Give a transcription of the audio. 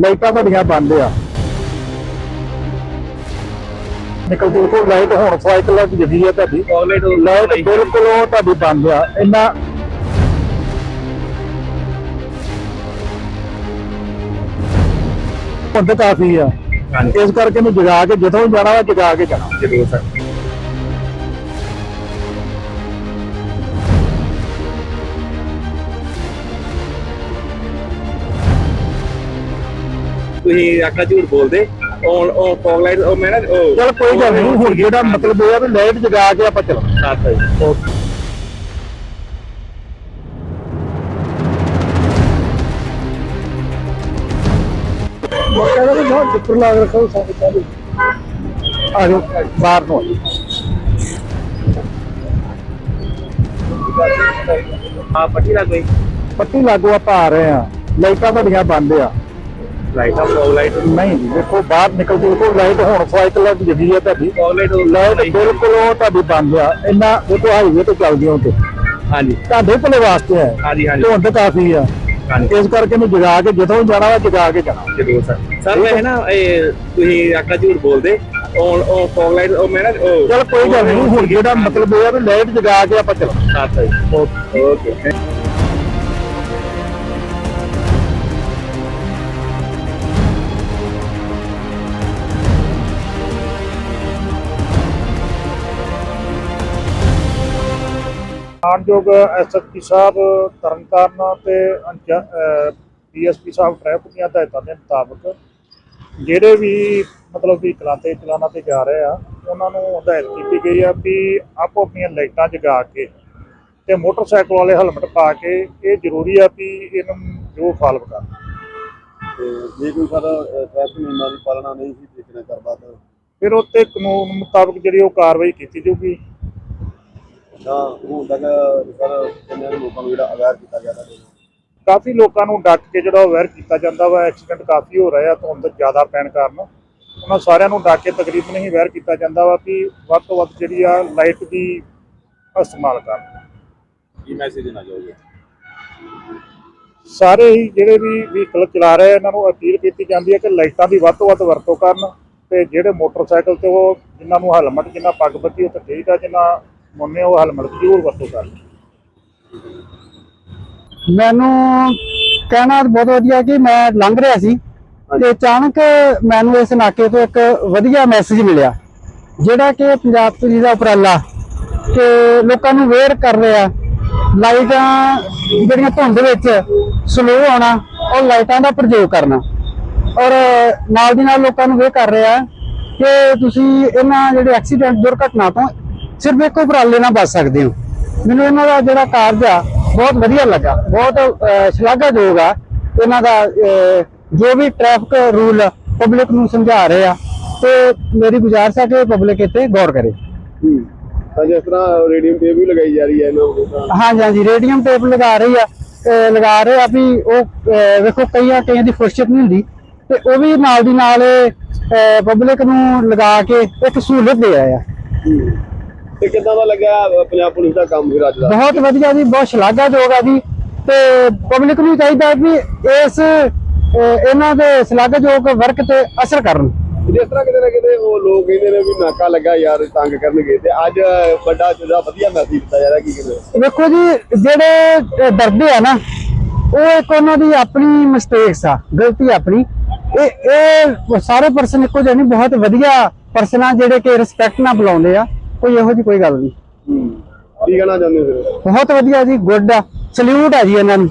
ਲਾਈਟਾਂ ਤੁਹਾਡੀਆਂ ਬੰਦ ਆ। ਨਿਕਲ ਕੇ ਕੋਲ ਲਾਈਟ ਹੁਣ ਸਾਈਕਲ ਲੱਗ ਜਦੀ ਆ ਤੁਹਾਡੀ। ਲਾਈਟ ਬਿਲਕੁਲ ਉਹ ਤੁਹਾਡੀ ਬੰਦ ਆ। ਇੰਨਾ ਹੁਣ ਤਾਂ ਕਾਫੀ ਆ। ਇਸ ਕਰਕੇ ਮੈਂ ਜਗਾ ਕੇ ਜਦੋਂ ਜਾਣਾ ਵਾ ਜਗਾ ਕੇ ਜਾਣਾ। ਜ਼ਰੂਰ ਸਰ। ਤੁਸੀਂ ਆਕਾ ਝੂਠ ਬੋਲਦੇ। ਉਹ ਉਹ ਫੌਗਲਾਈਟ ਉਹ ਮੈਂ ਨਾ ਉਹ ਚਲ ਕੋਈ ਗੱਲ ਨਹੀਂ ਹੁਣ ਜਿਹੜਾ ਮਤਲਬ ਇਹ ਆ ਵੀ ਲਾਈਟ ਜਗਾ ਕੇ ਆਪਾਂ ਚੱਲਣਾ ਸਾਥ ਹੈ ਜੀ। ਮੈਂ ਕਹਿੰਦਾ ਵੀ ਬਹੁਤ ਚੁੱਪ ਲਾ ਕੇ ਰੱਖੋ ਸਾਰੇ ਸਾਰੇ। ਆ ਜਾਓ ਬਾਹਰ ਨੂੰ ਆ ਪੱਟੀ ਲੱਗ ਗਈ ਪੱਟੀ ਲਾਗੂ ਆਪਾਂ ਆ ਰਹੇ ਆ ਲਾਈਟਾਂ ਤੁਹਾਡੀਆਂ ਬੰਦ ਆ। ਲਾਈਟ ਆ ਫੌਗਲਾਈਟ ਨਹੀਂ ਜੀ ਦੇਖੋ ਬਾਹਰ ਨਿਕਲ ਕੇ ਦੇਖੋ ਲਾਈਟ ਹੁਣ ਸਾਈਕਲ ਲੱਗ ਜਦੀ ਆ ਤੁਹਾਡੀ ਫੌਗਲਾਈਟ ਲਾਈਟ ਬਿਲਕੁਲ ਉਹ ਤੁਹਾਡੀ ਬੰਦ ਆ। ਇੰਨਾ ਦੇਖੋ ਹਾਈਵੇ ਤੇ ਚੱਲਦੀ ਹੋ ਤੇ। ਹਾਂਜੀ। ਤੁਹਾਡੇ ਭਲੇ ਵਾਸਤੇ ਹੈ। ਹਾਂਜੀ ਹਾਂਜੀ। ਧੁੰਦ ਕਾਫੀ ਆ। ਹਾਂਜੀ। ਇਸ ਕਰਕੇ ਮੈਂ ਜਗਾ ਕੇ ਜਦੋਂ ਜਾਣਾ ਵਾ ਜਗਾ ਕੇ ਜਾਣਾ। ਜ਼ਰੂਰ ਸਰ ਸਰ ਮੈਂ ਨਾ ਇਹ ਤੁਸੀਂ ਆਕਾ ਝੂਠ ਬੋਲਦੇ। ਉਹ ਉਹ ਫੌਗਲਾਈਟ ਉਹ ਮੈਂ ਨਾ ਉਹ ਚਲ ਕੋਈ ਗੱਲ ਨਹੀਂ ਹੁਣ ਜਿਹੜਾ ਮਤਲਬ ਇਹ ਆ ਵੀ ਲਾਈਟ ਜਗਾ ਕੇ ਆਪਾਂ ਸਾਥ ਹੈ। ਓਕੇ। ਮਾਨਯੋਗ ਐਸਐਸਪੀ ਸਾਹਿਬ ਤਰਨਤਾਰਨ ਤੇ ਡੀਐਸਪੀ ਸਾਹਿਬ ਟ੍ਰੈਫਿਕ ਦੀਆਂ ਹਦਾਇਤਾਂ ਦੇ ਮੁਤਾਬਕ ਜਿਹੜੇ ਵੀ ਮਤਲਬ ਵੀ ਚਲਾਤੇ ਚਲਾਣਾ ਤੇ ਜਾ ਰਹੇ ਆ ਉਹਨਾਂ ਨੂੰ ਹਦਾਇਤ ਕੀਤੀ ਗਈ ਆ ਵੀ ਆਪੋ ਆਪਣੀਆਂ ਲਾਈਟਾਂ ਜਗਾ ਕੇ ਤੇ ਮੋਟਰਸਾਈਕਲ ਵਾਲੇ ਹੈਲਮਟ ਪਾ ਕੇ ਇਹ ਜ਼ਰੂਰੀ ਆ ਵੀ ਇਹਨੂੰ ਜੋ ਫਾਲੋ ਕਰਨ ਤੇ ਜੇ ਕੋਈ ਸਾਡਾ ਟ੍ਰੈਫਿਕ ਨਿਯਮਾਂ ਦੀ ਪਾਲਣਾ ਨਹੀਂ ਸੀ ਦੇਖਣਾ ਕਰਦਾ ਤਾਂ ਫਿਰ ਉੱਤੇ ਕਾਨੂੰਨ ਮੁਤਾਬਕ ਜਿਹੜੀ ਉਹ ਕਾਰਵਾਈ ਕੀਤੀ ਜਾਊਗੀ। ਤਾਂ ਹੁਣ ਤੱਕ ਸਰ ਕਿੰਨੇ ਲੋਕਾਂ ਨੂੰ ਜਿਹੜਾ ਅਵੇਅਰ ਕੀਤਾ ਗਿਆ ਤਾਂ ਕਾਫੀ ਲੋਕਾਂ ਨੂੰ ਡੱਕ ਕੇ ਜਿਹੜਾ ਅਵੇਅਰ ਕੀਤਾ ਜਾਂਦਾ ਵਾ ਐਕਸੀਡੈਂਟ ਕਾਫੀ ਹੋ ਰਹੇ ਆ ਧੁੰਦ ਜ਼ਿਆਦਾ ਪੈਣ ਕਾਰਨ। ਉਹਨਾਂ ਸਾਰਿਆਂ ਨੂੰ ਡੱਕ ਕੇ ਤਕਰੀਬਨ ਹੀ ਅਵੇਅਰ ਕੀਤਾ ਜਾਂਦਾ ਵਾ ਕਿ ਵੱਧ ਤੋਂ ਵੱਧ ਜਿਹੜੀ ਆ ਲਾਈਟ ਦੀ ਇਸਤੇਮਾਲ ਕਰਨ। ਕੀ ਮੈਸੇਜ ਦੇਣਾ ਚਾਹੋਗੇ? ਸਾਰੇ ਹੀ ਜਿਹੜੇ ਵੀ ਵਹੀਕਲ ਚਲਾ ਰਹੇ ਆ ਇਹਨਾਂ ਨੂੰ ਅਪੀਲ ਕੀਤੀ ਜਾਂਦੀ ਹੈ ਕਿ ਲਾਈਟਾਂ ਦੀ ਵੱਧ ਤੋਂ ਵੱਧ ਵਰਤੋਂ ਕਰਨ ਤੇ ਜਿਹੜੇ ਮੋਟਰਸਾਈਕਲ ਤੇ ਉਹ ਜਿਨ੍ਹਾਂ ਨੂੰ ਹੈਲਮਟ ਜਿਨ੍ਹਾਂ ਪੱਗ ਬੱਤੀ ਉਹ ਤਾਂ ਠੀਕ ਆ ਜਿਨ੍ਹਾਂ ਮੁੰਨੇ ਉਹ ਹੈਲਮਟ ਜ਼ਰੂਰ ਵਰਤੋਂ ਕਰਨ ਮੈਨੂੰ ਕਹਿਣਾ ਬਹੁਤ ਵਧੀਆ ਕਿ ਮੈਂ ਲੰਘ ਰਿਹਾ ਸੀ ਤੇ ਅਚਾਨਕ ਮੈਨੂੰ ਇਸ ਨਾਕੇ ਤੋਂ ਇੱਕ ਵਧੀਆ ਮੈਸੇਜ ਮਿਲਿਆ ਜਿਹੜਾ ਕਿ ਪੰਜਾਬ ਪੁਲਿਸ ਦਾ ਉਪਰਾਲਾ ਕਿ ਲੋਕਾਂ ਨੂੰ ਵੇਅਰ ਕਰ ਰਿਹਾ। ਲਾਈਟਾਂ ਜਿਹੜੀਆਂ ਧੁੰਦ ਵਿੱਚ ਸਲੋ ਆਉਣਾ ਉਹ ਲਾਈਟਾਂ ਦਾ ਪ੍ਰਯੋਗ ਕਰਨਾ। ਔਰ ਨਾਲ ਦੀ ਨਾਲ ਲੋਕਾਂ ਨੂੰ ਵੇਅਰ ਕਰ ਰਿਹਾ ਕਿ ਤੁਸੀਂ ਇਹਨਾਂ ਜਿਹੜੇ ਐਕਸੀਡੈਂਟ ਦੁਰਘਟਨਾ ਤੋਂ ਸਿਰਫ ਇੱਕ ਉਪਰਾਲੇ ਨਾਲ ਬਚ ਸਕਦੇ ਹੋ। ਮੈਨੂੰ ਇਹਨਾਂ ਦਾ ਜਿਹੜਾ ਕਾਰਜ ਆ ਬਹੁਤ ਵਧੀਆ ਲੱਗਾ। ਬਹੁਤ ਸ਼ਲਾਘਾਯੋਗ ਆ। ਇਹਨਾਂ ਦਾ ਜੋ ਵੀ ਟ੍ਰੈਫਿਕ ਰੂਲ ਪਬਲਿਕ ਨੂੰ ਸਮਝਾ ਰਹੇ ਆ ਤੇ ਮੇਰੀ ਗੁਜ਼ਾਰਿਸ਼ ਹੈ ਕਿ ਪਬਲਿਕ ਇੱਥੇ ਗੌਰ ਕਰੇ। ਤਾਂ ਜਿਸ ਤਰ੍ਹਾਂ ਰੇਡੀਅਮ ਟੇਪ ਵੀ ਲਗਾਈ ਜਾ ਰਹੀ ਹੈ ਇਹਨਾਂ ਨੂੰ। ਹਾਂਜੀ ਹਾਂਜੀ। ਰੇਡੀਅਮ ਟੇਪ ਲਗਾ ਰਹੀ ਆ। ਲਗਾ ਰਹੇ ਆ ਵੀ ਉਹ ਵੇਖੋ ਕਈਆਂ ਕਈਆਂ ਦੀ ਫੁਰਸਤ ਨਹੀਂ ਹੁੰਦੀ। ਤੇ ਉਹ ਵੀ ਨਾਲ ਦੀ ਨਾਲ ਪਬਲਿਕ ਨੂੰ ਲਗਾ ਕੇ ਇੱਕ ਸਹੂਲਤ ਦੇ ਆਏ ਆ। ਤੇ ਕਿੱਦਾਂ ਦਾ ਲੱਗਾ ਪੰਜਾਬ ਪੁਲਿਸ ਦਾ ਕੰਮ ਫਿਰ ਅੱਜ ਦਾ? ਬਹੁਤ ਵਧੀਆ ਜੀ ਬਹੁਤ ਸ਼ਲਾਘਾਯੋਗ ਆ ਜੀ। ਤੇ ਪਬਲਿਕ ਨੂੰ ਚਾਹੀਦਾ ਵੀ ਇਸ ਇਹਨਾਂ ਦੇ ਸ਼ਲਾਘਾਯੋਗ ਵਰਕ ਤੇ ਅਸਰ ਕਰਨ। ਜਿਸ ਤਰ੍ਹਾਂ ਕਿਤੇ ਨਾ ਕਿਤੇ ਉਹ ਲੋਕ ਕਹਿੰਦੇ ਨੇ ਵੀ ਨਾਕਾ ਲੱਗਾ ਯਾਰ ਤੰਗ ਕਰਨਗੇ। ਤੇ ਅੱਜ ਵੱਡਾ ਜਿਹੜਾ ਵਧੀਆ ਮੈਸੇਜ ਦਿੱਤਾ ਜਾ ਰਿਹਾ ਕੀ ਕਹਿੰਦੇ ਵੇਖੋ ਜੀ ਜਿਹੜੇ ਡਰਦੇ ਆ ਨਾ ਉਹ ਇੱਕ ਉਹਨਾਂ ਦੀ ਆਪਣੀ ਮਿਸਟੇਕਸ ਆ ਗਲਤੀ ਆਪਣੀ। ਇਹ ਇਹ ਸਾਰੇ ਪਰਸਨ ਇੱਕੋ ਜਿਹੇ ਨਹੀਂ ਬਹੁਤ ਵਧੀਆ ਪਰਸਨ ਆ ਜਿਹੜੇ ਕਿ ਰਿਸਪੈਕਟ ਨਾਲ ਬੁਲਾਉਂਦੇ ਆ। ਕੋਈ ਇਹੋ ਜੀ ਕੋਈ ਗੱਲ ਨਹੀਂ। ਕੀ ਕਹਿਣਾ ਚਾਹੁੰਦੇ ਹੋ ਫਿਰ? ਬਹੁਤ ਵਧੀਆ ਜੀ ਗੁੱਡ ਸਲੂਟ ਆ ਜੀ ਇਹਨਾਂ ਨੂੰ।